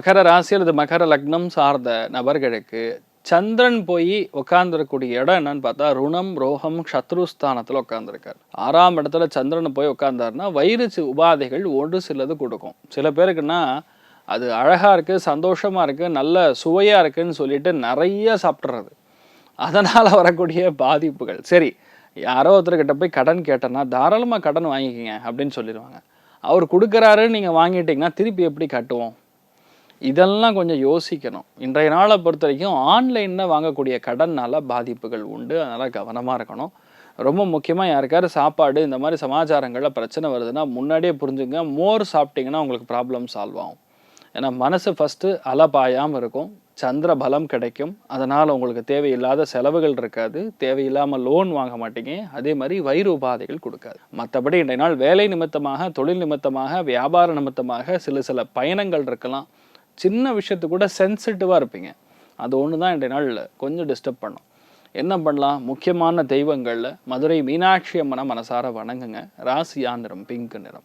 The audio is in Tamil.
மகர ராசி அல்லது மகர லக்னம் சார்ந்த நபர்களுக்கு சந்திரன் போய் உட்காந்துருக்கக்கூடிய இடம் என்னன்னு பார்த்தா ருணம் ரோகம் சத்ருஸ்தானத்தில் உட்காந்துருக்கார் ஆறாம் இடத்துல சந்திரன் போய் உட்காந்தாருன்னா வயிறு உபாதைகள் ஒன்று சிலது கொடுக்கும். சில பேருக்குன்னா அது அழகாக இருக்குது சந்தோஷமாக இருக்குது நல்ல சுவையாக இருக்குன்னு சொல்லிட்டு நிறைய சாப்பிட்றது அதனால் வரக்கூடிய பாதிப்புகள். சரி யாரோ ஒருத்தர்கிட்ட போய் கடன் கேட்டேன்னா தாராளமாக கடன் வாங்கிக்கிங்க அப்படின்னு சொல்லிடுவாங்க. அவர் கொடுக்குறாருன்னு நீங்கள் வாங்கிட்டீங்கன்னா திருப்பி எப்படி கட்டுவோம்? இதெல்லாம் கொஞ்சம் யோசிக்கணும். இன்றைய நாளை பொறுத்த வரைக்கும் ஆன்லைனில் வாங்கக்கூடிய கடன்னால் பாதிப்புகள் உண்டு. அதனால் கவனமாக இருக்கணும். ரொம்ப முக்கியமாக யாருக்காரு சாப்பாடு இந்த மாதிரி சமாச்சாரங்களில் பிரச்சனை வருதுன்னா முன்னாடியே புரிஞ்சுங்க. மோர் சாப்பிட்டீங்கன்னா உங்களுக்கு ப்ராப்ளம் சால்வ் ஆகும். ஏன்னா மனசு ஃபஸ்ட்டு அலபாயாமல் இருக்கும். சந்திர பலம் கிடைக்கும். அதனால் உங்களுக்கு தேவையில்லாத செலவுகள் இருக்காது. தேவையில்லாமல் லோன் வாங்க மாட்டீங்க. அதே மாதிரி வயிறு உபாதைகள் கொடுக்காது. மற்றபடி இன்றைய நாள் வேலை நிமித்தமாக தொழில் நிமித்தமாக வியாபார நிமித்தமாக சில சில பயணங்கள் இருக்கலாம். சின்ன விஷயத்துக்கு கூட சென்சிட்டிவாக இருப்பீங்க. அது ஒன்று தான் இன்றைய நாள் கொஞ்சம் டிஸ்டர்ப் பண்ணும். என்ன பண்ணலாம்? முக்கியமான தெய்வங்களில் மதுரை மீனாட்சி அம்மனை மனசார வணங்குங்க. ராசியா நிறம் பிங்க் நிறம்.